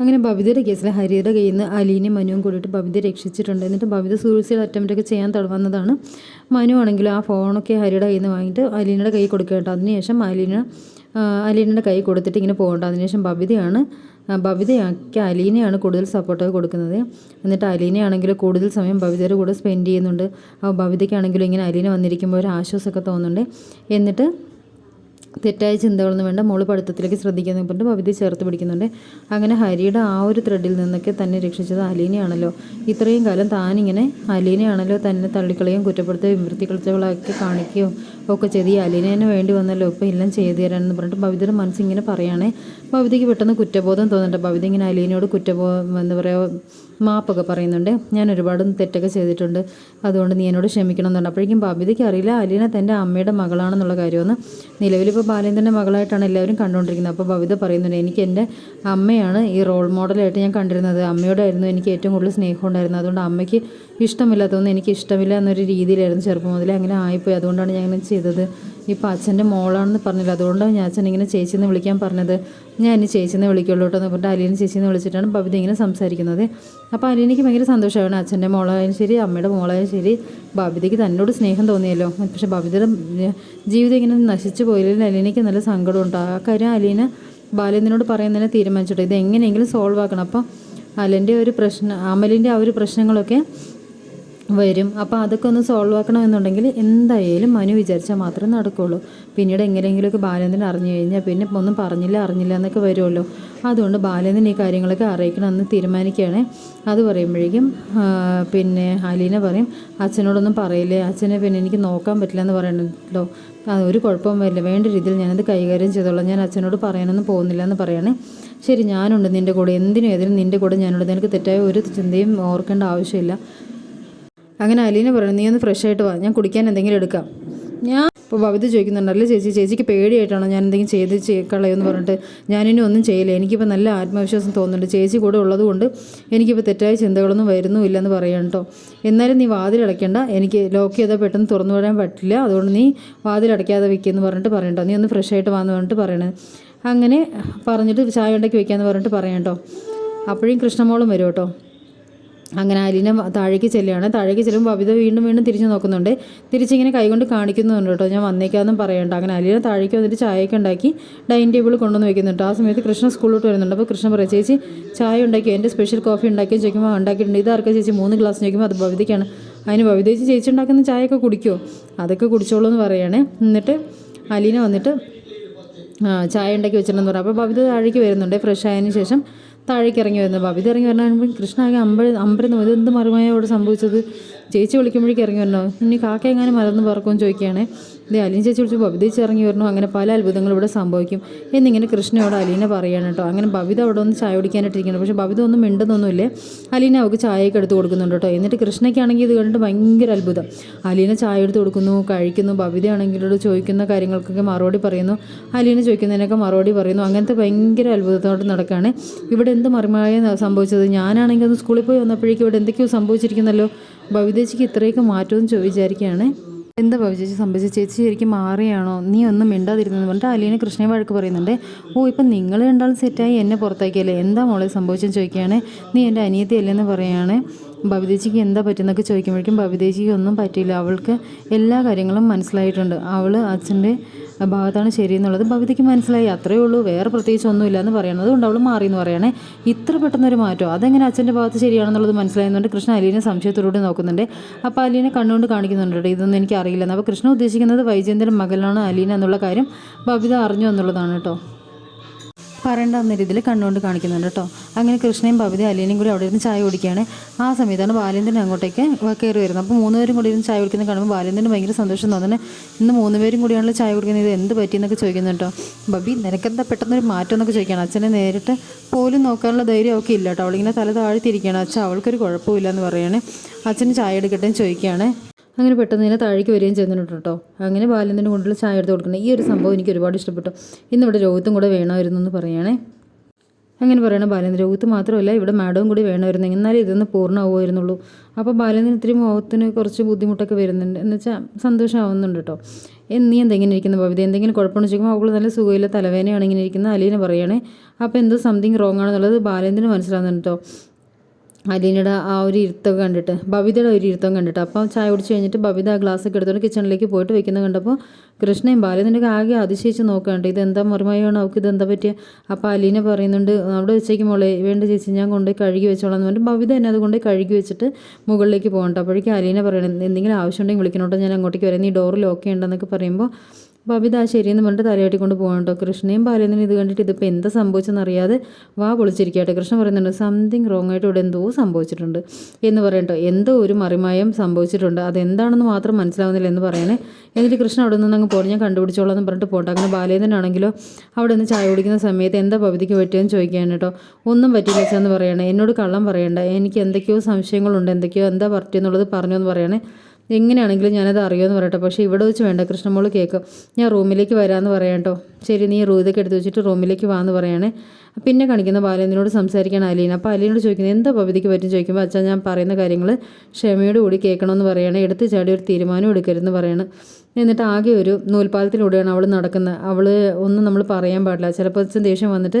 അങ്ങനെ ബബിതയുടെ കേസിൽ ഹരിയുടെ കയ്യിൽ നിന്ന് അലീനെയും മനുവും കൂടിയിട്ട് ഭവിത രക്ഷിച്ചിട്ടുണ്ട്. എന്നിട്ട് ബബിത സൂയിസൈഡ് അറ്റംപ്റ്റൊക്കെ ചെയ്യാൻ തുടങ്ങുന്നതാണ് മനു ആണെങ്കിലും ആ ഫോണൊക്കെ ഹരിയുടെ കയ്യിൽ നിന്ന് വാങ്ങിയിട്ട് അലീനയുടെ കൈ കൊടുക്കേണ്ട അതിനുശേഷം അലീന അലീനയുടെ കൈ കൊടുത്തിട്ട് ഇങ്ങനെ പോകേണ്ട. അതിനുശേഷം ബബിതയാണ് ആ, ബബിതയാക്കി അലീനയാണ് കൂടുതൽ സപ്പോർട്ടൊക്കെ കൊടുക്കുന്നത്. എന്നിട്ട് അലീനയാണെങ്കിൽ കൂടുതൽ സമയം ബബിതയുടെ കൂടെ സ്പെൻഡ് ചെയ്യുന്നുണ്ട്. ബബിതയ്ക്കാണെങ്കിലും ഇങ്ങനെ അലീന വന്നിരിക്കുമ്പോൾ ഒരു ആശ്വാസമൊക്കെ തോന്നുന്നുണ്ട്. എന്നിട്ട് തെറ്റായ ചിന്തകളൊന്നും വേണ്ട. മോൾ പഠിത്തത്തിലേക്ക് ശ്രദ്ധിക്കുന്ന പറഞ്ഞിട്ട് ബബിത ചേർത്ത് പിടിക്കുന്നുണ്ട്. അങ്ങനെ ഹരിയുടെ ആ ഒരു ത്രെഡിൽ നിന്നൊക്കെ തന്നെ രക്ഷിച്ചത് അലീനയാണല്ലോ. ഇത്രയും കാലം താനിങ്ങനെ അലീനയാണല്ലോ തന്നെ തള്ളിക്കളയും കുറ്റപ്പെടുത്തുകയും വൃത്തികളിച്ചകളാക്കി കാണിക്കുകയും ഒക്കെ ചെയ്ത് ഈ അലീനേനെ വേണ്ടി വന്നല്ലോ ഇപ്പോൾ എല്ലാം ചെയ്തു തരാനെന്ന് പറഞ്ഞിട്ട് പവിതയുടെ മനസ്സിങ്ങനെ പറയുകയാണേ ബബിതയ്ക്ക് പെട്ടെന്ന് കുറ്റബോധം തോന്നുന്നുണ്ട്. ഭവതി ഇങ്ങനെ അലീനയോട് കുറ്റബോധം എന്താ പറയുക മാപ്പൊക്കെ പറയുന്നുണ്ട്. ഞാൻ ഒരുപാട് തെറ്റൊക്കെ ചെയ്തിട്ടുണ്ട്. അതുകൊണ്ട് നീ എന്നോട് ക്ഷമിക്കണം എന്നുണ്ട് അപ്പോഴേക്കും ഭവതിക്ക് അറിയില്ല. അലീന തന്റെ അമ്മയുടെ മകളാണെന്നുള്ള കാര്യമൊന്ന് നിലവിലിപ്പോൾ ബാലേന്ദ്രന്റെ മകളായിട്ടാണ് എല്ലാവരും കണ്ടുകൊണ്ടിരിക്കുന്നത് അപ്പോൾ ഭവിത പറയുന്നുണ്ട് എനിക്ക് എന്റെ അമ്മയാണ് ഈ റോൾ മോഡലായിട്ട് ഞാൻ കണ്ടിരുന്നത്. അമ്മയോടായിരുന്നു എനിക്ക് ഏറ്റവും കൂടുതൽ സ്നേഹം ഉണ്ടായിരുന്നത്. അതുകൊണ്ട് അമ്മയ്ക്ക് ഇഷ്ടമില്ലാത്തതൊന്നും എനിക്ക് ഇഷ്ടമില്ല എന്നൊരു രീതിയിലായിരുന്നു ചെറുപ്പം മുതലേ അങ്ങനെ ആയിപ്പോയി. അതുകൊണ്ടാണ് ഞാൻ ഇങ്ങനെ ചെയ്തത്. ഇപ്പോൾ അച്ഛന്റെ മോളാണെന്ന് പറഞ്ഞില്ല? അതുകൊണ്ടാണ് ഞാൻ അച്ഛൻ ഇങ്ങനെ ചേച്ചിന്ന് വിളിക്കാൻ പറഞ്ഞത്. ഞാൻ ഇനി ചേച്ചിന്ന് വിളിക്കുള്ളൂ കേട്ടോ എന്ന് പറഞ്ഞിട്ട് അലീനെ ചേച്ചിന്ന് വിളിച്ചിട്ടാണ് ബബിത ഇങ്ങനെ സംസാരിക്കുന്നത്. അപ്പോൾ അലീനയ്ക്ക് ഭയങ്കര സന്തോഷമാണ് അച്ഛന്റെ മോളായാലും ശരി അമ്മയുടെ മോളായാലും ശരി ബബിതയ്ക്ക് തന്നോട് സ്നേഹം തോന്നിയല്ലോ. പക്ഷേ ബബിതയുടെ ജീവിതം ഇങ്ങനെ നശിച്ചു പോയില്ലെങ്കിൽ അലീനയ്ക്ക് നല്ല സങ്കടമുണ്ട് ആ കാര്യം അലീന ബാലേന്ദ്രനോട് പറയുന്നതിനെ തീരുമാനിച്ചിട്ട് ഇത് എങ്ങനെയെങ്കിലും സോൾവ് ആക്കണം. അപ്പോൾ അലന്റെ ഒരു പ്രശ്നം അമലിന്റെ ആ ഒരു പ്രശ്നങ്ങളൊക്കെ വരും. അപ്പോൾ അതൊക്കെ ഒന്ന് സോൾവ് ആക്കണമെന്നുണ്ടെങ്കിൽ എന്തായാലും മനു വിചാരിച്ചാൽ മാത്രമേ നടക്കുകയുള്ളൂ പിന്നീട് എങ്ങനെയെങ്കിലുമൊക്കെ ബാലേന്ദ്രൻ അറിഞ്ഞു കഴിഞ്ഞാൽ പിന്നെ ഒന്നും പറഞ്ഞില്ല അറിഞ്ഞില്ല എന്നൊക്കെ വരുമല്ലോ അതുകൊണ്ട് ബാലേന്ദ്രൻ ഈ കാര്യങ്ങളൊക്കെ അറിയിക്കണമെന്ന് തീരുമാനിക്കുകയാണ്. അത് പറയുമ്പോഴേക്കും പിന്നെ അലീന പറയും അച്ഛനോടൊന്നും പറയില്ലേ? അച്ഛനെ പിന്നെ എനിക്ക് നോക്കാൻ പറ്റില്ല എന്ന് പറയണല്ലോ. ഒരു കുഴപ്പവും വരില്ല. വേണ്ട രീതിയിൽ ഞാനത് കൈകാര്യം ചെയ്തോളാം. ഞാൻ അച്ഛനോട് പറയാനൊന്നും പോകുന്നില്ല എന്ന് പറയണേ. ശരി ഞാനുണ്ട് നിന്റെ കൂടെ. എന്തിനും ഏതിനും നിന്റെ കൂടെ ഞാനുണ്ട്. നിനക്ക് തെറ്റായ ഒരു ചിന്തയും ഓർക്കേണ്ട ആവശ്യമില്ല. അങ്ങനെ അലീന പറഞ്ഞു നീ ഒന്ന് ഫ്രഷ് ആയിട്ട് വാ ഞാൻ കുടിക്കാൻ എന്തെങ്കിലും എടുക്കാം. ഞാൻ ഇപ്പോൾ ഭവിത ചോദിക്കുന്നുണ്ടല്ലേ ചേച്ചി ചേച്ചിക്ക് പേടിയായിട്ടാണോ ഞാൻ എന്തെങ്കിലും ചെയ്ത് ചെയ്- കളയുമെന്ന് പറഞ്ഞിട്ട്? ഞാനിനി ഒന്നും ചെയ്യില്ല എനിക്കിപ്പോൾ നല്ല ആത്മവിശ്വാസം തോന്നുന്നുണ്ട് ചേച്ചി കൂടെ ഉള്ളതുകൊണ്ട് എനിക്കിപ്പോൾ തെറ്റായ ചിന്തകളൊന്നും വരുന്നുമില്ല എന്ന് പറയാം കേട്ടോ എന്നാലും നീ വാതിലടയ്ക്കേണ്ട എനിക്ക് ലോക്ക് ചെയ്താൽ പെട്ടെന്ന് തുറന്നു വരാൻ പറ്റില്ല അതുകൊണ്ട് നീ വാതിലടയ്ക്കാതെ വെക്കുമെന്ന് പറഞ്ഞിട്ട് പറയണ്ടോ നീ ഒന്ന് ഫ്രഷ് ആയിട്ട് വാന്ന് പറഞ്ഞിട്ട് പറയണേ. അങ്ങനെ പറഞ്ഞിട്ട് ചായ ഉണ്ടാക്കി വെക്കാമെന്ന് പറഞ്ഞിട്ട് പറയാം കേട്ടോ അപ്പോഴും കൃഷ്ണമോളും വരും കേട്ടോ അങ്ങനെ അലീന താഴേക്ക് ചെല്ലുകയാണ്. താഴേക്ക് ചെല്ലുമ്പോൾ ബബിത വീണ്ടും വീണ്ടും തിരിച്ച് നോക്കുന്നുണ്ട്. തിരിച്ചിങ്ങനെ കൈകൊണ്ട് കാണിക്കുന്നുണ്ട് കേട്ടോ. ഞാൻ വന്നേക്കാന്നും പറയണ്ട. അങ്ങനെ അലീന താഴേക്ക് വന്നിട്ട് ചായയൊക്കെ ഉണ്ടാക്കി ഡൈനിങ് ടേബിൾ കൊണ്ടുവന്ന് വെക്കുന്നുണ്ട്. ആ സമയത്ത് കൃഷ്ണ സ്കൂളിലോട്ട് വരുന്നുണ്ട്. അപ്പോൾ കൃഷ്ണ പറയും ചേച്ചി ചായ ഉണ്ടാക്കി എന്റെ സ്പെഷ്യൽ കോഫി ഉണ്ടാക്കിയോ? ചോദിക്കുമ്പോൾ ഉണ്ടാക്കിയിട്ടുണ്ട്. ഇതാർക്കാ ചേച്ചി? മൂന്ന് ഗ്ലാസ് ചോദിക്കുമ്പോൾ അത് ബബിതയ്ക്കാണ് അതിന് ബബിത ചേച്ചി ഉണ്ടാക്കുന്ന ചായയൊക്കെ കുടിക്കുമോ അതൊക്കെ കുടിച്ചോളൂ എന്ന് പറയുകയാണ് എന്നിട്ട് അലീന വന്നിട്ട് ചായ ഉണ്ടാക്കി വെച്ചിട്ടുണ്ടെന്ന് പറയാം അപ്പോൾ ബബിത താഴേക്ക് വരുന്നുണ്ട്. ഫ്രഷ് ആയതിനു ശേഷം താഴേക്ക് ഇറങ്ങി വരുന്നത് ബബിത ഇറങ്ങി വരുന്ന കൃഷ്ണ ആകെ അമ്പഴ അമ്പരന്ന് പോയി. ഇതെന്ത് മറുമയോട് സംഭവിച്ചത് ചേച്ചി വിളിക്കുമ്പോഴേക്ക് ഇറങ്ങി വരണോ? ഇനി കാക്ക എങ്ങനെ മലർന്ന് പറക്കുമെന്ന് ചോദിക്കുകയാണ്. ഇത് അലീന ചേച്ചി വിളിച്ച് ബബിത ചേച്ചി ഇറങ്ങി വരണോ? അങ്ങനെ പല അത്ഭുതങ്ങളും ഇവിടെ സംഭവിക്കും. എന്നിങ്ങനെ കൃഷ്ണയോട് അലീന പറയാണ് കേട്ടോ. അങ്ങനെ ബബിത അവിടെ ഒന്ന് ചായ കുടിക്കാനായിട്ടിരിക്കണം പക്ഷേ ബബിത ഒന്നും മിണ്ടുന്നൊന്നുമില്ലേ. അലീന അവൾക്ക് ചായയൊക്കെ എടുത്ത് കൊടുക്കുന്നുണ്ട് കേട്ടോ. എന്നിട്ട് കൃഷ്ണയ്ക്കാണെങ്കിൽ ഇത് കണ്ടിട്ട് ഭയങ്കര അത്ഭുതം. അലീന ചായ എടുത്ത് കൊടുക്കുന്നു കഴിക്കുന്നു. ബബിതയാണെങ്കിലോട് ചോദിക്കുന്ന കാര്യങ്ങൾക്കൊക്കെ മറുപടി പറയുന്നു. അലീന ചോദിക്കുന്നതിനൊക്കെ മറുപടി പറയുന്നു. അങ്ങനത്തെ ഭയങ്കര അത്ഭുതത്തോടെ നടക്കുകയാണ് ഇവിടെ എന്ത് മറിമായ സംഭവിച്ചത്? ഞാനാണെങ്കിൽ ഒന്ന് സ്കൂളിൽ പോയി വന്നപ്പോഴേക്കും ഇവിടെ എന്തൊക്കെയോ സംഭവിച്ചിരിക്കുന്നല്ലോ. ഭവിതേച്ചിക്ക് ഇത്രയൊക്കെ മാറ്റമെന്ന് വിചാരിക്കുകയാണ് എന്താ ഭവിചേച്ചി സംഭവിച്ചത് ചേച്ചി ശരിക്കും മാറിയാണോ? നീ ഒന്നും മിണ്ടാതിരുന്നെന്ന് പറഞ്ഞിട്ട് അലീനെ കൃഷ്ണയെ വഴക്ക് പറയുന്നുണ്ട്. ഓ ഇപ്പം നിങ്ങൾ രണ്ടാളും സെറ്റായി എന്നെ പുറത്താക്കിയല്ലേ? എന്താ മോളെ സംഭവിച്ചെന്ന് ചോദിക്കുകയാണ്. നീ എന്റെ അനിയത്തി അല്ലെന്ന് പറയുകയാണ് ഭവിതേച്ചിക്ക് എന്താ പറ്റുന്നൊക്കെ ചോദിക്കുമ്പോഴേക്കും ഭവിതേച്ചിക്ക് ഒന്നും പറ്റിയില്ല. അവൾക്ക് എല്ലാ കാര്യങ്ങളും മനസ്സിലായിട്ടുണ്ട്. അവൾ അച്ഛന്റെ ഭാഗത്താണ് ശരിയെന്നുള്ളത് ഭവിതയ്ക്ക് മനസ്സിലായി. അത്രയേ ഉള്ളൂ. വേറെ പ്രത്യേകിച്ച് ഒന്നുമില്ല എന്ന് പറയണം. അതുകൊണ്ട് അവൾ മാറി എന്ന് പറയണേ. ഇത്ര പെട്ടെന്നൊരു മാറ്റം. അതെങ്ങനെ അച്ഛന്റെ ഭാഗത്ത് ശരിയാണെന്നുള്ളത് മനസ്സിലായതുകൊണ്ട് കൃഷ്ണ അലീനെ സംശയത്തോടുകൂടി നോക്കുന്നുണ്ട്. അപ്പോൾ അലീനെ കണ്ണുകൊണ്ട് കാണിക്കുന്നുണ്ട് ഇതൊന്നും എനിക്ക് അറിയില്ലെന്ന് അപ്പോൾ കൃഷ്ണ ഉദ്ദേശിക്കുന്നത് വൈജയന്തിന്റെ മകളാണ് അലീന എന്നുള്ള കാര്യം ഭവിത അറിഞ്ഞു എന്നുള്ളതാണ് കേട്ടോ. പറയേണ്ട എന്ന രീതിയിൽ കണ്ണുകൊണ്ട് കാണിക്കുന്നുണ്ട് കേട്ടോ. അങ്ങനെ കൃഷ്ണയും ഭവതി അലീനയും കൂടി അവിടെ ഇരുന്ന് ചായ കുടിക്കുകയാണ്. ആ സമയത്താണ് ബാലേന്ദ്രൻ അങ്ങോട്ടേക്ക് കയറി വരുന്നത്. അപ്പോൾ മൂന്ന് പേരും കൂടി ഇരുന്ന് ചായ കുടിക്കുന്നത് കാണുമ്പോൾ ബാലേന്ദ്രന് ഭയങ്കര സന്തോഷം തോന്നുന്നത് ഇന്ന് മൂന്ന് പേരും കൂടിയാണല്ലോ ചായ കുടിക്കുന്നത്. ഇത് എന്ത് പറ്റിയെന്നൊക്കെ ചോദിക്കുന്നുണ്ട് കേട്ടോ. ബബി നിനക്കെന്താ പെട്ടെന്നൊരു മാറ്റം എന്നൊക്കെ ചോദിക്കുകയാണ്. അച്ഛനെ നേരിട്ട് പോലും നോക്കാനുള്ള ധൈര്യം ഒക്കെ ഇല്ല കേട്ടോ. അവളിങ്ങനെ തല താഴ്ത്തിയിരിക്കുകയാണ്. അച്ഛൻ അവൾക്കൊരു കുഴപ്പമില്ല എന്ന് പറയുകയാണ്. അച്ഛന് ചായ എടുക്കട്ടെ ചോദിക്കുകയാണ്. അങ്ങനെ പെട്ടെന്ന് തന്നെ താഴേക്ക് വരികയും ചെയ്യുന്നുണ്ട് കേട്ടോ. അങ്ങനെ ബാലേന്ദ്രന് കൊണ്ടുള്ള ചായ എടുത്ത് കൊടുക്കുന്നത് ഈ ഒരു സംഭവം എനിക്ക് ഒരുപാട് ഇഷ്ടപ്പെട്ടു. ഇന്നിവിടെ രോഹിത്തും കൂടെ വേണമായിരുന്നു എന്ന് പറയുകയാണേ അങ്ങനെ പറയണം ബാലേന്ദ്ര രോഹിത്ത് മാത്രമല്ല ഇവിടെ മാഡവും കൂടി വേണമായിരുന്നു. എന്നാലേ ഇതൊന്ന് പൂർണമാവുമായിരുന്നുള്ളൂ. അപ്പോൾ ബാലേന്ദ്രൻ ഇത്തിരി മുഖത്തിന് കുറച്ച് ബുദ്ധിമുട്ടൊക്കെ വരുന്നുണ്ട്. എന്ന് വെച്ചാൽ സന്തോഷമാവുന്നുണ്ട് കേട്ടോ. "എ, നീ എന്താ ഇങ്ങനെ ഇരിക്കുന്ന ഭവിത. എന്തെങ്കിലും കുഴപ്പമെന്ന് ചോദിക്കുമ്പോൾ അവൾ നല്ല സുഖമില്ല തലവേദനയാണ് ഇങ്ങനെ ഇരിക്കുന്നത് അലീനെ പറയുകയാണേ അപ്പോൾ എന്തോ സംതിങ് റോങ് ആണെന്നുള്ളത് ബാലേന്ദ്രന് മനസ്സിലാകുന്നുണ്ട് കേട്ടോ. അലീനയുടെ ആ ഒരു ഇരുത്തം കണ്ടിട്ട് ബബിതയുടെ ഒരു ഇരുത്തം കണ്ടിട്ട്. അപ്പോൾ ചായ കുടിച്ച് കഴിഞ്ഞിട്ട് ബബിത ആ ഗ്ലാസ്സൊക്കെ എടുത്തോണ്ട് കിച്ചണിലേക്ക് പോയിട്ട് വെക്കുന്നത് കണ്ടപ്പോൾ കൃഷ്ണയും ബാലേന്ദ്രന്റെ ആകെ അതിശയിച്ച് നോക്കുകയുണ്ട് ഇതെന്താ മറുമയാണ് അവൾക്ക് എന്താ പറ്റിയ? അപ്പോൾ അലീന പറയുന്നുണ്ട് അവിടെ വെച്ചേക്ക് മോളെ വേണ്ട ചേച്ചി ഞാൻ കൊണ്ടുപോയി കഴുകി വെച്ചോളാം എന്ന് പറഞ്ഞിട്ട് ബബിത എന്നെ അത് കൊണ്ടുപോയി കഴുകി വെച്ചിട്ട് മുകളിലേക്ക് പോകണ്ട. അപ്പോഴേക്കും അലീന പറയണം എന്തെങ്കിലും ആവശ്യമുണ്ടെങ്കിൽ വിളിക്കണോട്ടോ ഞാൻ അങ്ങോട്ടേക്ക് വരാം. നീ ഡോർ ലോക്ക് ചെയ്യണ്ടെന്നൊക്കെ പറയുമ്പോൾ ബബിത ആ ശരിയെന്ന് പറഞ്ഞിട്ട് തലയാട്ടിക്കൊണ്ട് കേട്ടോ. കൃഷ്ണയും ബാലേന്ദ്രനും ഇത് കണ്ടിട്ട് ഇതിപ്പോൾ എന്താ സംഭവിച്ചെന്ന് അറിയാതെ വാ പൊളിച്ചിരിക്കട്ടെ കൃഷ്ണൻ പറയുന്നുണ്ട് സംതിങ് റോങ് ആയിട്ട് ഇവിടെ എന്തോ സംഭവിച്ചിട്ടുണ്ട് എന്ന് പറയട്ടോ എന്തോ ഒരു മറിമായം സംഭവിച്ചിട്ടുണ്ട്. അതെന്താണെന്ന് മാത്രം മനസ്സിലാവുന്നില്ല എന്ന് പറയണേ. എന്നിട്ട് കൃഷ്ണൻ അവിടെ നിന്ന് അങ്ങ് പോകണം ഞാൻ കണ്ടുപിടിച്ചോളാം എന്ന് പറഞ്ഞിട്ട് പോട്ടെ. അങ്ങനെ ബാലേന്ദ്രനാണെങ്കിലോ അവിടെ നിന്ന് ചായ കുടിക്കുന്ന സമയത്ത് എന്താ ബബിതയ്ക്ക് പറ്റിയെന്ന് ചോദിക്കാൻ കേട്ടോ. ഒന്നും പറ്റില്ല എന്ന് പറയണേ. എന്നോട് കള്ളം പറയണ്ട. എനിക്ക് എന്തൊക്കെയോ സംശയങ്ങളുണ്ട്. എന്തൊക്കെയോ എന്താ പറ്റിയെന്നുള്ളത് പറഞ്ഞു എന്ന് പറയണേ. എങ്ങനെയാണെങ്കിലും ഞാനത് അറിയുമെന്ന് പറയട്ടെ. പക്ഷേ ഇവിടെ വെച്ച് വേണ്ട കൃഷ്ണമോൾ കേൾക്കും ഞാൻ റൂമിലേക്ക് വരാമെന്ന് പറയാം കേട്ടോ ശരി നീ റൂ ഇതൊക്കെ എടുത്ത് വെച്ചിട്ട് റൂമിലേക്ക് വാ എന്ന് പറയണേ. പിന്നെ കാണിക്കുന്ന ബാലേന്ദ്രനോട് സംസാരിക്കാൻ അലീന. അപ്പോൾ അലീനോട് ചോദിക്കുന്നത് എന്താ പവിതിക്ക് പറ്റും ചോദിക്കുമ്പോൾ അച്ഛാ ഞാൻ പറയുന്ന കാര്യങ്ങൾ ക്ഷമയോട് കൂടി കേൾക്കണമെന്ന് പറയണേ. എടുത്ത് ചാടി ഒരു തീരുമാനം എടുക്കരുതെന്ന് പറയണം. എന്നിട്ട് ആകെ ഒരു നൂൽപ്പാലത്തിലൂടെയാണ് അവൾ നടക്കുന്നത്. അവൾ ഒന്നും നമ്മൾ പറയാൻ പാടില്ല. ചിലപ്പോൾ ദേഷ്യം വന്നിട്ട്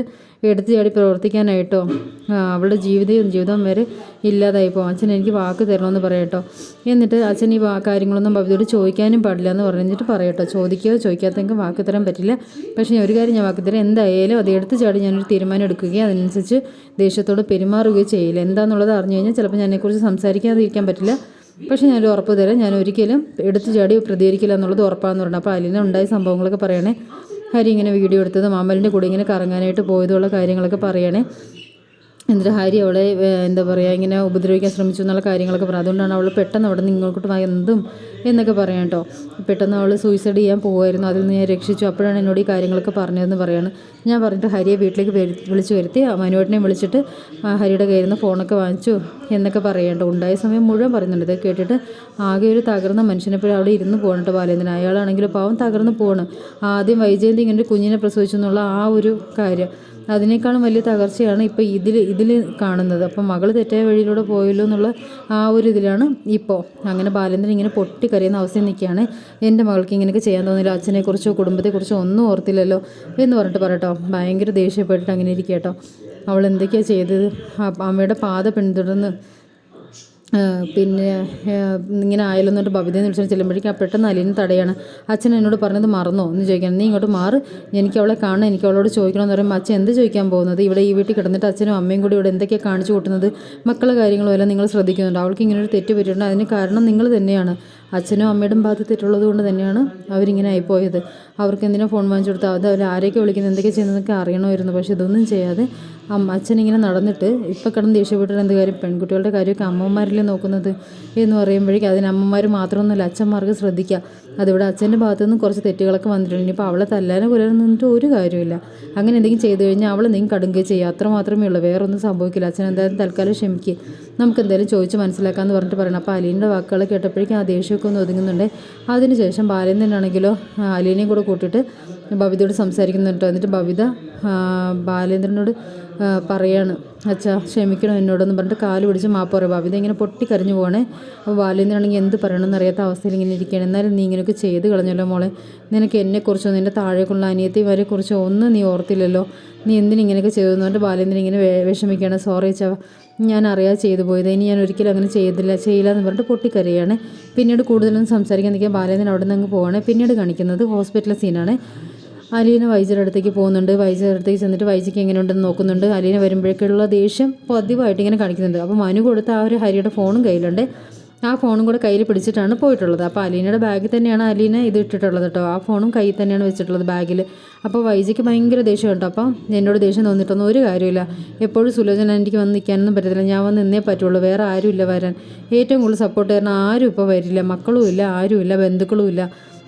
എടുത്തു ചാടി പ്രവർത്തിക്കാനായിട്ടോ അവളുടെ ജീവിതം ജീവിതം വരെ ഇല്ലാതായി പോകും അച്ഛൻ എനിക്ക് വാക്ക് തരണമെന്ന് പറയട്ടോ എന്നിട്ട് അച്ഛൻ ഈ കാര്യങ്ങളൊന്നും ഭവിതയോട് ചോദിക്കാനും പാടില്ല എന്ന് പറഞ്ഞിട്ട് പറയട്ടോ ചോദിക്കുകയോ ചോദിക്കാത്തെങ്കിൽ വാക്ക് തരാൻ പറ്റില്ല. പക്ഷേ ഒരു കാര്യം ഞാൻ വാക്ക് തരാം. എന്തായാലും അത് എടുത്തു ചാടി ഞാനൊരു തീരുമാനം എടുക്കുകയും അതിനനുസരിച്ച് ദേഷ്യത്തോട് പെരുമാറുകയോ ചെയ്യില്ല. എന്താണെന്നുള്ളത് അറിഞ്ഞു കഴിഞ്ഞാൽ ചിലപ്പോൾ ഞാനെക്കുറിച്ച് സംസാരിക്കാതിരിക്കാൻ പറ്റില്ല. പക്ഷേ ഞാൻ ഉറപ്പ് തരാം. ഞാൻ ഒരിക്കലും എടുത്തു ചാടി പ്രതികരിക്കില്ല എന്നുള്ളത് ഉറപ്പാണെന്ന് പറഞ്ഞു അപ്പോൾ അലിനെ ഉണ്ടായ സംഭവങ്ങളൊക്കെ പറയണേ. ഹരി ഇങ്ങനെ വീഡിയോ എടുത്തത് മാമലിന്റെ കൂടെ ഇങ്ങനെ കറങ്ങാനായിട്ട് പോയതുള്ള കാര്യങ്ങളൊക്കെ പറയണേ. എന്നിട്ട് ഹാരി അവളെ എന്താ പറയുക ഇങ്ങനെ ഉപദ്രവിക്കാൻ ശ്രമിച്ചു എന്നുള്ള കാര്യങ്ങളൊക്കെ പറയാം അതുകൊണ്ടാണ് അവൾ പെട്ടെന്ന് അവിടെ നിന്ന് ഇങ്ങോട്ട് എന്തും എന്നൊക്കെ പറയാം കേട്ടോ. പെട്ടെന്ന് അവൾ സൂയിസൈഡ് ചെയ്യാൻ പോകുമായിരുന്നു അതിൽ നിന്ന് ഞാൻ രക്ഷിച്ചു. അപ്പോഴാണ് എന്നോട് ഈ കാര്യങ്ങളൊക്കെ പറഞ്ഞതെന്ന് പറയാണ്. ഞാൻ പറഞ്ഞിട്ട് ഹരിയെ വീട്ടിലേക്ക് വിളിച്ചു വരുത്തി. മനുവേട്ടനെ വിളിച്ചിട്ട് ഹരിയുടെ കയ്യിൽ നിന്ന് ഫോണൊക്കെ വാങ്ങിച്ചു എന്നൊക്കെ പറയേണ്ട ഉണ്ടായ സമയം മുഴുവൻ പറയുന്നുണ്ട്. ഇത് കേട്ടിട്ട് ആകെ ഒരു തകർന്ന മനുഷ്യനെപ്പോഴും അവിടെ ഇരുന്ന് പോകണിട്ട് ബാലേന്ദ്രൻ. അയാളാണെങ്കിൽ പാവം തകർന്ന് പോകണം ആദ്യം വൈജയന്തി ഇങ്ങനെ ഒരു കുഞ്ഞിനെ പ്രസവിച്ചു എന്നുള്ള ആ ഒരു കാര്യം. അതിനേക്കാളും വലിയ തകർച്ചയാണ് ഇപ്പോൾ ഇതിൽ ഇതിൽ കാണുന്നത്. അപ്പം മകൾ തെറ്റായ വഴിയിലൂടെ പോയല്ലോ എന്നുള്ള ആ ഒരു ഇതിലാണ് ഇപ്പോൾ അങ്ങനെ ബാലേന്ദ്രൻ ഇങ്ങനെ പൊട്ടിക്കരയുന്ന അവസ്ഥയിൽ നിൽക്കുകയാണ്. എന്റെ മകൾക്ക് ഇങ്ങനെയൊക്കെ ചെയ്യാൻ തോന്നില്ല. അച്ഛനെക്കുറിച്ചോ കുടുംബത്തെക്കുറിച്ചോ ഒന്നും ഓർത്തില്ലല്ലോ എന്ന് പറഞ്ഞിട്ട് പറയട്ടോ ഭയങ്കര ദേഷ്യപ്പെട്ടിട്ട് അങ്ങനെ ഇരിക്കട്ടോ കേട്ടോ അവൾ എന്തൊക്കെയാണ് ചെയ്തത്? അമ്മയുടെ പാത പിന്തുടർന്ന് പിന്നെ ഇങ്ങനെ ആയാലും എന്നിട്ട് ബബിതയെന്ന് വിളിച്ചിട്ട് ചെല്ലുമ്പോഴേക്കും ആ പെട്ടെന്ന് അലീന തടയാണ്. അച്ഛൻ എന്നോട് പറഞ്ഞത് മറന്നോ? എന്ന് ചോദിക്കണം നീ ഇങ്ങോട്ട് മാറ്. എനിക്ക് അവളെ കാണണം. എനിക്ക് അവളോട് ചോദിക്കണമെന്ന് പറയുമ്പോൾ അച്ഛൻ എന്ത് ചോദിക്കാൻ പോകുന്നത്? ഇവിടെ ഈ വീട്ടിൽ കിടന്നിട്ട് അച്ഛനും അമ്മയും കൂടി ഇവിടെ എന്തൊക്കെയാണ് കാണിച്ചു കൂട്ടുന്നത്? മക്കളെ കാര്യങ്ങളും എല്ലാം നിങ്ങൾ ശ്രദ്ധിക്കുന്നുണ്ട്? അവൾക്ക് ഇങ്ങനെ ഒരു തെറ്റ് പറ്റിയിട്ടുണ്ട്. അതിന് കാരണം നിങ്ങൾ തന്നെയാണ്. അച്ഛനും അമ്മയുടെയും ഭാഗത്ത് തെറ്റുള്ളത് കൊണ്ട് തന്നെയാണ് അവരിങ്ങനെ ആയിപ്പോയത്. അവർക്ക് എന്തിനാ ഫോൺ വാങ്ങിച്ചു കൊടുത്താൽ അത് അവർ ആരെയൊക്കെ വിളിക്കുന്നത്? എന്തൊക്കെ ചെയ്യുന്നതൊക്കെ അറിയണമായിരുന്നു. പക്ഷേ ഇതൊന്നും ചെയ്യാതെ അച്ഛനിങ്ങനെ നടന്നിട്ട് ഇപ്പം കിടന്ന് ദേഷ്യപ്പെട്ടിട്ട് എന്ത് കാര്യം? പെൺകുട്ടികളുടെ കാര്യമൊക്കെ അമ്മമാരല്ലേ നോക്കുന്നത് എന്ന് പറയുമ്പോഴേക്കും അതിന് അമ്മമാർ മാത്രമൊന്നുമല്ല അച്ഛന്മാർക്ക് ശ്രദ്ധിക്കുക. അതിവിടെ അച്ഛന്റെ ഭാഗത്തു നിന്ന് കുറച്ച് തെറ്റുകളൊക്കെ വന്നിട്ടുണ്ട്. ഇനിയിപ്പോൾ അവളെ തല്ലാനോ കൊല്ലാനോ നിന്നിട്ട് ഒരു കാര്യമില്ല അങ്ങനെ എന്തെങ്കിലും ചെയ്തു കഴിഞ്ഞാൽ അവൾ എന്തെങ്കിലും കടുങ്കേ ചെയ്യുക അത്ര മാത്രമേ ഉള്ളൂ. വേറെ ഒന്നും സംഭവിക്കില്ല. അച്ഛൻ എന്തായാലും തൽക്കാലം ക്ഷമിക്കുക നമുക്ക് എന്തായാലും ചോദിച്ച് മനസ്സിലാക്കാമെന്ന് പറഞ്ഞിട്ട് പറയണം. അപ്പോൾ അലീന്റെ വാക്കുകൾ കേട്ടപ്പോഴേക്കും ആ ദേഷ്യമൊക്കെ ഒന്ന് ഒതുങ്ങുന്നുണ്ട്. അതിനുശേഷം ബാലേന്ദ്രനാണെങ്കിലോ അലീനെയും കൂടെ കൂട്ടിയിട്ട് ബബിതയോട് സംസാരിക്കുന്നുണ്ട്. എന്നിട്ട് ബബിത ബാലേന്ദ്രനോട് പറയാണ്. അച്ഛാ ക്ഷമിക്കണം എന്നോടെന്ന് പറഞ്ഞിട്ട് കാൽ പിടിച്ച് മാപ്പ് പറയും ഇതിങ്ങനെ പൊട്ടിക്കരഞ്ഞു പോകണേ അപ്പോൾ ബാലേന്ദ്രനാണെങ്കിൽ എന്ത് പറയണമെന്ന് അറിയാത്ത അവസ്ഥയിൽ ഇങ്ങനെ ഇരിക്കുകയാണ്. എന്നാലും നീ ഇങ്ങനെയൊക്കെ ചെയ്ത് കളഞ്ഞല്ലോ മോളെ. നിനക്ക് എന്നെക്കുറിച്ചോ നിന്റെ താഴേക്കുള്ള അനിയത്തിമാരെക്കുറിച്ചോ ഒന്നും നീ ഓർത്തില്ലല്ലോ. നീ എന്തിനിങ്ങനെയൊക്കെ ചെയ്തു എന്ന് പറഞ്ഞിട്ട് ബാലേന്ദ്രൻ ഇങ്ങനെ വിഷമിക്കുകയാണ്. സോറി അച്ഛാ ഞാൻ അറിയാതെ ചെയ്തു പോയത്. ഇനി ഞാൻ ഒരിക്കലും അങ്ങനെ ചെയ്തില്ല. ചെയ്യില്ല എന്ന് പറഞ്ഞിട്ട് പൊട്ടിക്കരയാണ്. പിന്നീട് കൂടുതലൊന്നും സംസാരിക്കാൻ നിൽക്കാൻ ബാലേന്ദ്രൻ അവിടെ നിന്ന് അങ്ങ് പോവാണ്. പിന്നീട് കാണിക്കുന്നത് ഹോസ്പിറ്റൽ സീനാണ്. അലീന വൈസയുടെ അടുത്തേക്ക് പോകുന്നുണ്ട്. വൈസയുടെ അടുത്തേക്ക് ചെന്നിട്ട് എങ്ങനെ എങ്ങനെയുണ്ടെന്ന് നോക്കുന്നുണ്ട്. അലീന വരുമ്പോഴേക്കുള്ള ദേഷ്യം പതിവായിട്ട് ഇങ്ങനെ കാണിക്കുന്നുണ്ട്. അപ്പോൾ മനു കൊടുത്ത ആ ഒരു ഹരിയുടെ ഫോണും കയ്യിലുണ്ട്. ആ ഫോണും കൂടെ കയ്യിൽ പിടിച്ചിട്ടാണ് പോയിട്ടുള്ളത്. അപ്പോൾ അലീനയുടെ ബാഗിൽ തന്നെയാണ് അലീന ഇത് ഇട്ടിട്ടുള്ളത് കേട്ടോ. ആ ഫോണും കയ്യിൽ തന്നെയാണ് വെച്ചിട്ടുള്ളത് ബാഗിൽ അപ്പോൾ വൈജയ്ക്ക് ഭയങ്കര ദേഷ്യം കേട്ടോ. അപ്പോൾ എന്നോട് ദേഷ്യം തോന്നിയിട്ടൊന്നും ഒരു കാര്യമില്ല എപ്പോഴും സുലോചന എനിക്ക് വന്ന് നിൽക്കാനൊന്നും പറ്റത്തില്ല. ഞാൻ വന്ന് നിന്നേ പറ്റുള്ളൂ. വേറെ ആരുമില്ല വരാൻ. ഏറ്റവും കൂടുതൽ സപ്പോർട്ട് തരുന്ന ആരും ഇപ്പോൾ വരില്ല. മക്കളും ഇല്ല ആരുമില്ല ബന്ധുക്കളും ഇല്ല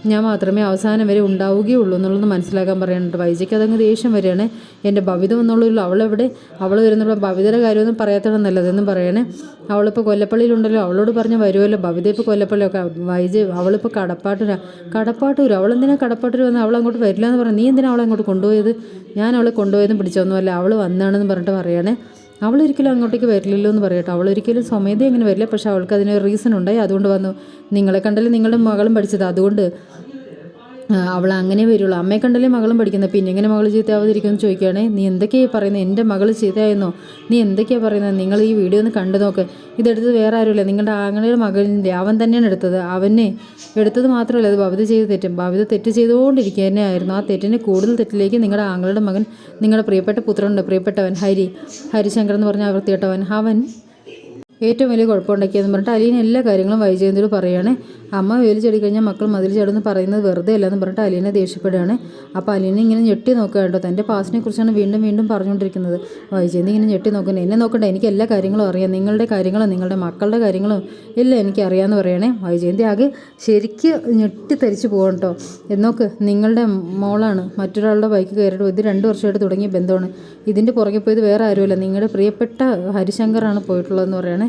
ഞാൻ മാത്രമേ അവസാനം വരെ ഉണ്ടാവുകയുള്ളൂ എന്നുള്ളത് മനസ്സിലാക്കാൻ പറയാനുണ്ട് വൈജയ്ക്ക് അതങ്ങ് ദേഷ്യം വരികയാണ്. എന്റെ ഭവിതം എന്നുള്ളൊരു അവളെവിടെ? അവൾ വരുന്നുള്ള ഭവിതയുടെ കാര്യമൊന്നും പറയാത്തതാണ് നല്ലതെന്നും പറയണേ. അവളിപ്പോൾ കൊല്ലപ്പള്ളിയിലുണ്ടല്ലോ. അവളോട് പറഞ്ഞ് വരുമല്ലോ. ഭവിത ഇപ്പോൾ കൊല്ലപ്പള്ളിയൊക്കെ. വൈജ അവളിപ്പോൾ കടപ്പാട്ടൂരാ. കടപ്പാട്ടൂർ അവളെന്തിനാ കടപ്പാട്ടൂർ വന്ന്? അവൾ അങ്ങോട്ട് വരില്ല എന്ന് പറഞ്ഞു. നീ എന്തിനാ അവളെ അങ്ങോട്ട് കൊണ്ടുപോയത്? ഞാൻ അവളെ കൊണ്ടുപോയതും പിടിച്ചൊന്നുമല്ല അവൾ വന്നാണെന്ന് പറഞ്ഞിട്ട് പറയണേ. അവളൊരിക്കലും അങ്ങോട്ടേക്ക് വരില്ലല്ലോ എന്ന് പറയട്ടെ അവളൊരിക്കലും സ്വമേധ ഇങ്ങനെ വരില്ല. പക്ഷെ അവൾക്ക് അതിന് റീസൺ ഉണ്ടായി. അതുകൊണ്ട് വന്നു. നിങ്ങളെ കണ്ടല്ലേ നിങ്ങളുടെ മകളും പഠിച്ചത്. അതുകൊണ്ട് അവൾ അങ്ങനെ വരുള്ളൂ. അമ്മയെ കണ്ടല്ലേ മകളും പഠിക്കുന്നത്? പിന്നെ എങ്ങനെ മകൾ ചീത്തയാവാതിരിക്കുമെന്ന് ചോദിക്കുകയാണേ. നീ എന്തൊക്കെയാണ് പറയുന്നത്? എന്റെ മകൾ ചീത്തയായെന്നോ? നീ എന്തൊക്കെയാണ് പറയുന്നത്? നിങ്ങൾ ഈ വീഡിയോ ഒന്ന് കണ്ടു നോക്ക്. ഇതെടുത്തത് വേറെ ആരുമില്ല. നിങ്ങളുടെ ആങ്ങളുടെ മകളിന്റെ അവൻ തന്നെയാണ് എടുത്തത്. അവനെ എടുത്തത് മാത്രമല്ല അത് ഭവിത ചെയ്ത് തെറ്റും. ഭവിത തെറ്റ് ചെയ്തുകൊണ്ടിരിക്കുക തന്നെയായിരുന്നു. ആ തെറ്റിനെ കൂടുതൽ തെറ്റിലേക്ക് നിങ്ങളുടെ ആങ്ങളുടെ മകൻ നിങ്ങളുടെ പ്രിയപ്പെട്ട പുത്രനുണ്ട്. പ്രിയപ്പെട്ടവൻ ഹരി. ഹരിശങ്കർ എന്ന് പറഞ്ഞ തീട്ടവൻ അവൻ ഏറ്റവും വലിയ കുഴപ്പമുണ്ടാക്കിയെന്ന് പറഞ്ഞിട്ട് അലീന എല്ലാ കാര്യങ്ങളും വൈജയന്തിയോട് പറയുകയാണ് അമ്മ വേലി ചെടി കഴിഞ്ഞാൽ മക്കൾ മതിൽ ചടുന്ന് പറയുന്നത് വെറുതെ അല്ലെന്ന് പറഞ്ഞിട്ട് അലീന ദേഷ്യപ്പെടുകയാണ്. അപ്പോൾ അലീന ഇങ്ങനെ ഞെട്ടി നോക്കുക കേട്ടോ. തന്റെ പാസിനെ കുറിച്ചാണ് വീണ്ടും വീണ്ടും പറഞ്ഞുകൊണ്ടിരിക്കുന്നത്. വൈജയന്തി ഇങ്ങനെ ഞെട്ടി നോക്കുന്നത് എന്നെ നോക്കണ്ട എനിക്ക് എല്ലാ കാര്യങ്ങളും അറിയാം. നിങ്ങളുടെ കാര്യങ്ങളും നിങ്ങളുടെ മക്കളുടെ കാര്യങ്ങളും എല്ലാം എനിക്ക് അറിയാമെന്ന് പറയണേ. വൈജയന്തി ആകെ ശരിക്ക് ഞെട്ടി തരിച്ചു പോകണം കേട്ടോ. എന്നോക്ക് നിങ്ങളുടെ മോളാണ്. മറ്റൊരാളുടെ ബൈക്ക് കയറിയിട്ട് ഇത് രണ്ട് വർഷമായിട്ട് തുടങ്ങിയ ബന്ധമാണ്. ഇതിന്റെ പുറകെ പോയത് വേറെ ആരുമല്ല. നിങ്ങളുടെ പ്രിയപ്പെട്ട ഹരിശങ്കറാണ് പോയിട്ടുള്ളതെന്ന് പറയണേ.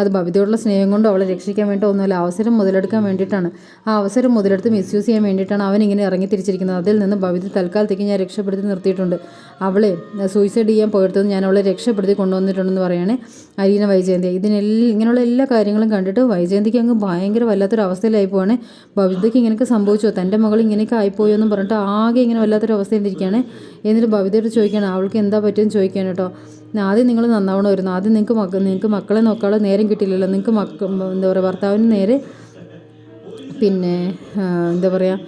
അത് ബബിതയോടുള്ള സ്നേഹം കൊണ്ട് അവളെ രക്ഷിക്കാൻ വേണ്ടി ഒന്നുമല്ല അവസരം മുതലെടുക്കാൻ വേണ്ടിയിട്ടാണ്. ആ അവസരം മുതലെടുത്ത് മിസ്യൂസ് ചെയ്യാൻ വേണ്ടിയിട്ടാണ് അവൻ ഇങ്ങനെ ഇറങ്ങി തിരിച്ചിരിക്കുന്നത്. അതിൽ നിന്ന് ബബിത തൽക്കാലത്തേക്ക് ഞാൻ രക്ഷപ്പെടുത്തി നിർത്തിയിട്ടുണ്ട്. അവളെ സൂയിസൈഡ് ചെയ്യാൻ പോയിടത്തും ഞാൻ അവളെ രക്ഷപ്പെടുത്തി കൊണ്ടുവന്നിട്ടുണ്ടെന്ന് പറയണേ അരീന വൈജയന്തി. ഇതിനെല്ലാം ഇങ്ങനെയുള്ള എല്ലാ കാര്യങ്ങളും കണ്ടിട്ട് വൈജയന്തിക്ക് അങ്ങ് ഭയങ്കര വല്ലാത്തൊരു അവസ്ഥയിലായി പോവാണ്. ബബിതയ്ക്ക് ഇങ്ങനെയൊക്കെ സംഭവിച്ചോ? തന്റെ മകൾ ഇങ്ങനെയൊക്കെ ആയിപ്പോയോ എന്നും പറഞ്ഞിട്ട് ആകെ ഇങ്ങനെ വല്ലാത്തൊരു അവസ്ഥയിൽ ഇരിക്കുകയാണ്. എന്നിട്ട് ബബിതയോട് ചോദിക്കുകയാണ് അവൾക്ക് എന്താ പറ്റുമെന്ന് ചോദിക്കാൻ കേട്ടോ. ആദ്യം നിങ്ങൾ നന്നാവണമായിരുന്നു. ആദ്യം നിങ്ങൾക്ക് മക്ക നിങ്ങൾക്ക് മക്കളെ നോക്കാനുള്ള നേരം കിട്ടിയില്ലല്ലോ. നിങ്ങൾക്ക് മക്ക എന്താ പറയുക ഭർത്താവിന് നേരെ പിന്നെ എന്താ പറയുക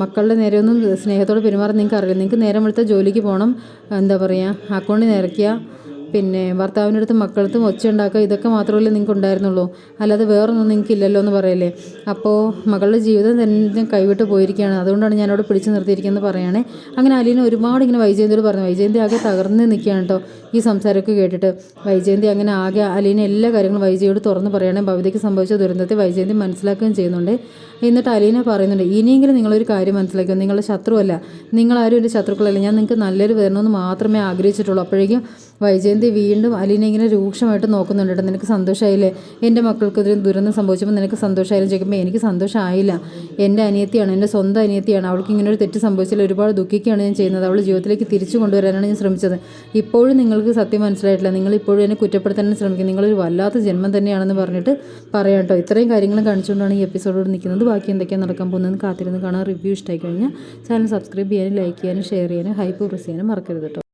മക്കളുടെ നേരെ ഒന്നും സ്നേഹത്തോടെ പെരുമാറാൻ നിങ്ങൾക്ക് അറിയില്ല. നിങ്ങൾക്ക് നേരം വെളുത്ത ജോലിക്ക് പോകണം എന്താ പറയുക അക്കൗണ്ടിൽ നിറയ്ക്കുക പിന്നെ ഭർത്താവിന്റെ അടുത്തും മക്കളടുത്തും ഒച്ച ഉണ്ടാക്കുക ഇതൊക്കെ മാത്രമല്ലേ നിങ്ങൾക്ക് ഉണ്ടായിരുന്നുള്ളൂ അല്ലാതെ വേറൊന്നും നിങ്ങൾക്ക് ഇല്ലല്ലോ എന്ന് പറയല്ലേ. അപ്പോൾ മകളുടെ ജീവിതം തന്നെ കൈവിട്ട് പോയിരിക്കുകയാണ്. അതുകൊണ്ടാണ് ഞാൻ അവിടെ പിടിച്ചു നിർത്തിയിരിക്കുന്നത് പറയുകയാണെ. അങ്ങനെ അലീന ഒരുപാട് ഇങ്ങനെ വൈജയന്തിയോട് പറഞ്ഞു. വൈജയന്തി ആകെ തകർന്ന് നിൽക്കുകയാണ് കേട്ടോ ഈ സംസാരമൊക്കെ കേട്ടിട്ട്. വൈജയന്തി അങ്ങനെ ആകെ അലീന എല്ലാ കാര്യങ്ങളും വൈജയോട് തുറന്ന് പറയുകയാണെങ്കിൽ ഭവിതയ്ക്ക് സംഭവിച്ച ദുരന്തത്തെ വൈജയന്തി മനസ്സിലാക്കുകയും ചെയ്യുന്നുണ്ട്. എന്നിട്ട് അലീന പറയുന്നുണ്ട് ഇനിയെങ്കിലും നിങ്ങളൊരു കാര്യം മനസ്സിലാക്കുക നിങ്ങളുടെ ശത്രുവല്ല. നിങ്ങളാരും എന്റെ ശത്രുക്കളല്ല. ഞാൻ നിങ്ങൾക്ക് നല്ലൊരു വരണമെന്ന് മാത്രമേ ആഗ്രഹിച്ചിട്ടുള്ളൂ. അപ്പോഴേക്കും വൈജയന്തി വീണ്ടും അലീന ഇങ്ങനെ രൂക്ഷമായിട്ട് നോക്കുന്നുണ്ട് കേട്ടോ. നിനക്ക് സന്തോഷമായില്ലേ എന്റെ മക്കൾക്ക് ഇതിന് ദുരന്തം സംഭവിച്ചപ്പോൾ നിനക്ക് സന്തോഷമായാലും ചോദിക്കുമ്പോൾ എനിക്ക് സന്തോഷമായില്ല എന്റെ അനിയത്തിയാണ് എന്റെ സ്വന്തം അനിയത്തിയാണ്. അവൾക്ക് ഇങ്ങനെ ഒരു തെറ്റ് സംഭവിച്ചാൽ ഒരുപാട് ദുഃഖിക്കുകയാണ് ഞാൻ ചെയ്യുന്നത്. അവൾ ജീവിതത്തിലേക്ക് തിരിച്ചു കൊണ്ടുവരാനാണ് ഞാൻ ശ്രമിച്ചത്. ഇപ്പോഴും നിങ്ങൾക്ക് സത്യം മനസ്സിലായിട്ടില്ല. നിങ്ങൾ ഇപ്പോഴും എന്നെ കുറ്റപ്പെടുത്താനും ശ്രമിക്കും നിങ്ങളൊരു വല്ലാത്ത ജന്മം തന്നെയാണെന്ന് പറഞ്ഞിട്ട് പറയാം കേട്ടോ. ഇത്രയും കാര്യങ്ങളും കാണിച്ചുകൊണ്ടാണ് ഈ എപ്പിസോഡോട് നിൽക്കുന്നത്. ബാക്കി എന്തൊക്കെയാണ് നടക്കാൻ പോകുന്നത് കാത്തിരുന്ന് കാണാൻ റിവ്യൂ ഇഷ്ടമായി കഴിഞ്ഞാൽ ചാനൽ സബ്സ്ക്രൈബ് ചെയ്യാനും ലൈക്ക് ചെയ്യാനും ഷെയർ ചെയ്യാനും ഹൈപ്പ് പ്രസ് ചെയ്യാനും മറക്കരുത് കേട്ടോ.